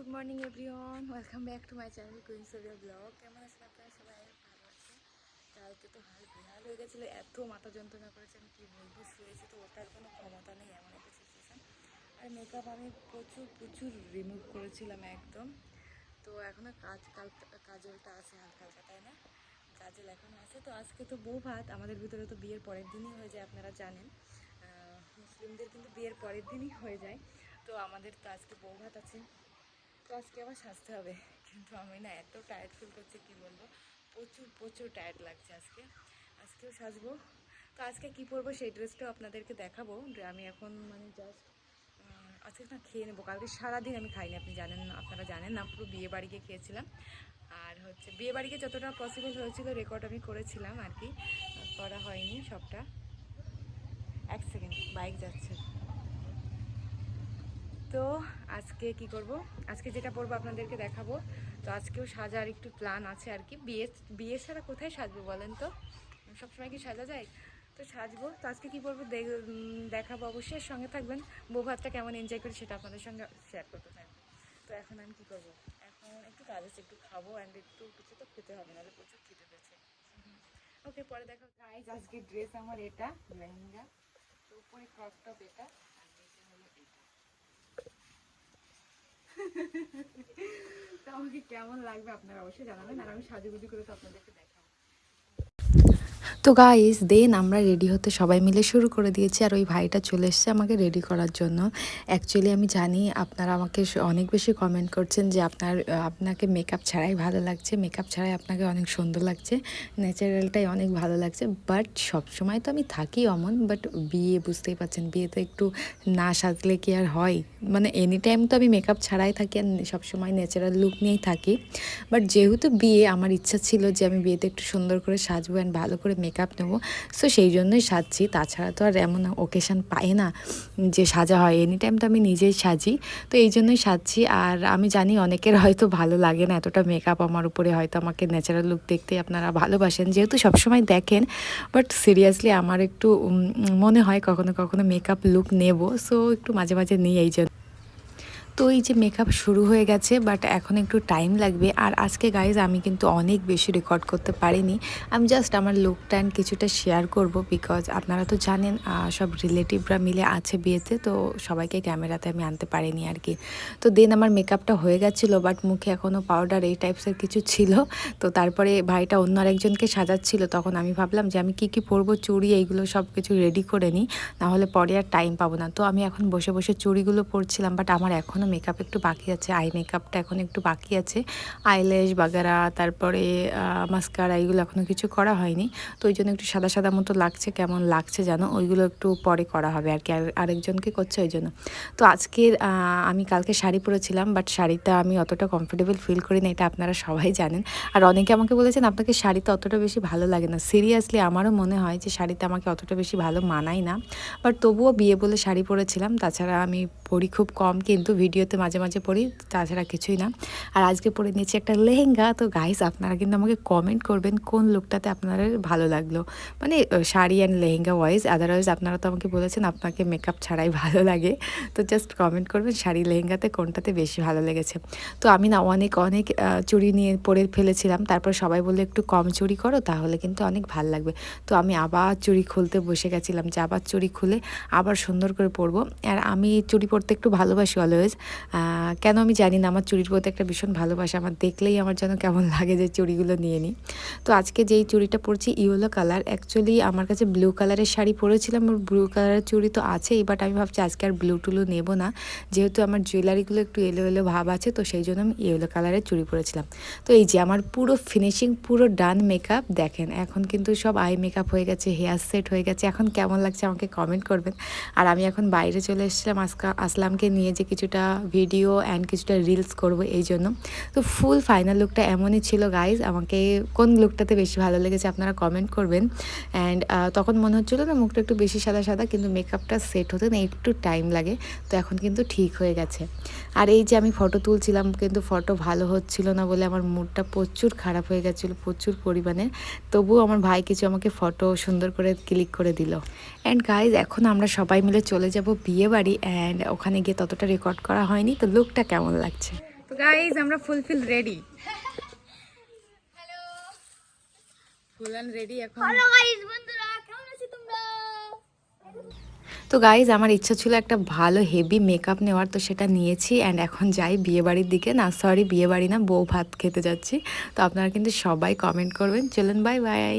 Good morning everyone welcome back to my channel Queen Sovia vlog কেমন আছেন আপনারা? সবাই ভালো আছে কালকে তো হাল বেহাল হয়ে গেছিল, এত মাথা যন্ত্রণা করেছে, আমি কী বলব? শুয়েছি তো ওটার কোনো ক্ষমতা নেই, এমন একটা সিচুয়েশান আর মেকআপ আমি প্রচুর প্রচুর রিমুভ করেছিলাম একদম। তো এখনও কাজ, কাল, কাজলটা আছে হালকা হালকা তাই না? কাজল এখন আছে। তো আজকে তো বউ ভাত, আমাদের ভিতরে তো বিয়ের পরের দিনই হয়ে যায়, আপনারা জানেন। মুসলিমদের কিন্তু বিয়ের পরের দিনই হয়ে যায়। তো আমাদের তো আজকে বউ ভাত আছে। তো আজকে আবার সাজতে হবে। কিন্তু আমি না এত টায়ার্ড ফিল করছি, কি বলব? প্রচুর প্রচুর টায়ার্ড লাগছে আজকে। আজকেও সাজবো। তো আজকে কি পরবো সেই ড্রেসটাও আপনাদেরকে দেখাবো। আমি এখন মানে জাস্ট আজকে না খেয়ে নেব। কালকে সারাদিন আমি খাইনি, আপনি জানেন আপনারা জানেন না, পুরো বিয়ে বাড়িতে খেয়েছিলাম। আর হচ্ছে, বিয়ে বাড়িতে যতটা পসিবল হয়েছিল রেকর্ড আমি করেছিলাম আর কি। করা হয়নি সবটা। এক সেকেন্ড বাইক যাচ্ছে। তো আজকে কি করব? আজকে যেটা পরবো আপনাদেরকে দেখাবো। তো আজকেও সাজার একটু প্ল্যান আছে আর কি। বিয়ে বিয়ে ছাড়া কোথায় সাজবো বলেন তো? সবসময় কি সাজা যায়? তো সাজবো। তো আজকে কী করব? দেখ- দেখাবো অবশ্যই। সঙ্গে থাকবেন। বউ ভাতটা কেমন এনজয় করি সেটা আপনাদের সঙ্গে শেয়ার করতে থাকব। তো এখন আমি কী করব? এখন একটু কাজ আছে, একটু খাব অ্যান্ড একটু কিছু তো খেতে হবে, নাহলে প্রচুর খেতে পেয়েছে। ওকে পরে দেখো আজকে ড্রেস আমার এটা, লেহেঙ্গা। তো উপরে ক্রপ টপ এটা আর নিচে হলো এটা তো আমাকে কেমন লাগবে আপনারা অবশ্যই জানাবেন আর আমি সাজুগুজু করে তো আপনাদেরকে দেখাবো। তো গাইস দেন আমরা রেডি হতে সবাই মিলে শুরু করে দিয়েছি আর ওই ভাইটা চলে এসছে আমাকে রেডি করার জন্য। অ্যাকচুয়ালি আমি জানি আপনারা আমাকে অনেক বেশি কমেন্ট করছেন যে আপনার আপনাকে মেকআপ ছাড়াই ভালো লাগছে। মেকআপ ছাড়াই আপনাকে অনেক সুন্দর লাগছে। ন্যাচারালটাই অনেক ভালো লাগছে। বাট সবসময় তো আমি থাকি অমন বাট বিয়ে বুঝতেই পারছেন বিয়েতে একটু না সাজলে কি আর হয়? মানে এনি টাইম তো আমি মেকআপ ছাড়াই থাকি আর সবসময় ন্যাচারাল লুক নিয়েই থাকি। বাট যেহেতু বিয়ে, আমার ইচ্ছা ছিল যে আমি বিয়েতে একটু সুন্দর করে সাজবো অ্যান্ড ভালো করে মেকআপ নেব। সো সেই জন্যই সাজছি। তাছাড়া তো আর এমন ওকেশন পায় না যে সাজা হয়। এনি টাইম তো আমি নিজেই সাজি। তো এই জন্যই সাজছি। আর আমি জানি অনেকের হয়তো ভালো লাগে না এতটা মেকআপ আমার উপরে। হয়তো আমাকে ন্যাচারাল লুক দেখতে আপনারা ভালোবাসেন। যেহেতু সবসময় দেখেন। বাট সিরিয়াসলি আমার একটু মনে হয় কখনো কখনো মেকআপ লুক নেব। সো একটু মাঝে মাঝে নিই এই জন্য। তো এই যে মেকআপ শুরু হয়ে গেছে বাট এখন একটু টাইম লাগবে। আর আজকে গাইজ আমি কিন্তু অনেক বেশি রেকর্ড করতে পারিনি। আমি জাস্ট আমার লুকটা অ্যান্ড কিছুটা শেয়ার করব বিকজ আপনারা তো জানেন সব রিলেটিভরা মিলে আছে বিয়েতে, তো সবাইকে ক্যামেরাতে আমি আনতে পারিনি আর কি। তো দেন আমার মেকআপটা হয়ে গেছিল বাট মুখে এখনও পাউডার এই টাইপসের কিছু ছিল। তো তারপরে ভাইটা অন্য আরেকজনকে সাজাচ্ছিল, তখন আমি ভাবলাম যে আমি কি কি পরবো, চুড়ি এইগুলো সব কিছু রেডি করে নিই, নাহলে পরে আর টাইম পাবো না। তো আমি এখন বসে বসে চুড়িগুলো পরছিলাম বাট আমার এখনও মেকআপ একটু বাকি আছে আই মেকআপটা এখন একটু বাকি আছে। আইল্যাশ বাগারা, তারপরে মাস্কারা এইগুলো এখনও কিছু করা হয়নি। তো ওই জন্য একটু সাদা সাদা মতো লাগছে, কেমন লাগছে জানো? ওইগুলো একটু পরে করা হবে আর কি, আর আরেকজনকে করছে ওই জন্য। তো আজকের আমি কালকে শাড়ি পরেছিলাম বাট শাড়িটা আমি অতটা কমফোর্টেবল ফিল করি না এটা আপনারা সবাই জানেন। আর অনেকে আমাকে বলেছেন, আপনাকে শাড়িতে অতটা বেশি ভালো লাগে না। সিরিয়াসলি আমারও মনে হয় যে শাড়িতে আমাকে অতটা বেশি ভালো মানায় না। বাট তবুও বিয়ে বলে শাড়ি পরেছিলাম, তাছাড়া আমি পরি খুব কম, কিন্তু ভিডিওতে মাঝে মাঝে পড়ি, তাছাড়া কিছুই না। আর আজকে পরে নিয়েছি একটা লেহেঙ্গা। তো গাইস আপনারা কিন্তু আমাকে কমেন্ট করবেন কোন লুকটাতে আপনাদের ভালো লাগল। মানে sari and lehenga wise otherwise আপনারা তো আমাকে বলেছেন আপনাকে মেকআপ ছাড়াই ভালো লাগে। তো জাস্ট কমেন্ট করবেন শাড়ি লেহেঙ্গাতে কোনটাতে বেশি ভালো লেগেছে। তো আমি না অনেক অনেক চুড়ি নিয়ে পরে ফেলেছিলাম। তারপর সবাই বললে, একটু কম চুরি করো, তাহলে কিন্তু অনেক ভালো লাগবে। তো আমি আবার চুরি খুলতে বসে গেছিলাম যে আবার চুরি খুলে আবার সুন্দর করে পরবো। আর আমি চুরি পরতে একটু ভালোবাসি অলওয়েজ কেন আমি জানি না, আমার চুড়ির প্রতি একটা ভীষণ ভালোবাসা, আমার দেখলেই আমার যেন কেমন লাগে যে চুড়িগুলো নিয়ে নিই। তো আজকে যেই চুড়িটা পরছি, ইয়েলো কালার অ্যাকচুয়ালি আমার কাছে ব্লু কালারের শাড়ি পরেছিলাম, ওর ব্লু কালারের চুড়ি তো আছেই বাট আমি ভাবছি আজকে আর ব্লু টুলু নেব না। যেহেতু আমার জুয়েলারিগুলো একটু এলো এলো ভাব আছে, তো সেই জন্য আমি ইয়েলো কালারের চুড়ি পরেছিলাম। তো এই যে আমার পুরো ফিনিশিং পুরো ডান মেকআপ দেখেন, এখন কিন্তু সব আই মেকআপ হয়ে গেছে হেয়ার সেট হয়ে গেছে, এখন কেমন লাগছে আমাকে কমেন্ট করবেন। আর আমি এখন বাইরে চলে এসেছিলাম, আজকা আসলামকে নিয়ে যে কিছুটা ভিডিও অ্যান্ড কিছুটা রিলস করব এই জন্য। তো ফুল ফাইনাল লুকটা এমনই ছিল গাইজ আমাকে কোন লুকটাতে বেশি ভালো লেগেছে আপনারা কমেন্ট করবেন। অ্যান্ড তখন মনে হচ্ছিল না মুখটা একটু বেশি সাদা সাদা, কিন্তু মেকআপটা সেট হতে না একটু টাইম লাগে। তো এখন কিন্তু ঠিক হয়ে গেছে। আর এই যে আমি ফটো তুলছিলাম, কিন্তু ফটো ভালো হচ্ছিল না বলে আমার মুডটা প্রচুর খারাপ হয়ে গেছিল, প্রচুর পরিমাণে। তবুও আমার ভাই কিছু আমাকে ফটো সুন্দর করে ক্লিক করে দিল। অ্যান্ড গাইজ এখন আমরা সবাই মিলে চলে যাব বিয়ে বাড়ি অ্যান্ড ওখানে গিয়ে ততটা রেকর্ড করা হয়নি তো লুকটা কেমন লাগছে? তো গাইজ আমরা fulfil ready full and ready এখন। তো গাইজ আমার ইচ্ছা ছিল একটা ভালো হেভি মেকআপ নেওয়ার তো সেটা নিয়েছি অ্যান্ড এখন যাই বিয়েবাড়ির দিকে। না সরি বিয়েবাড়ি না বউ ভাত খেতে যাচ্ছি। তো আপনারা কিন্তু সবাই কমেন্ট করবেন। চলুন বাই বাই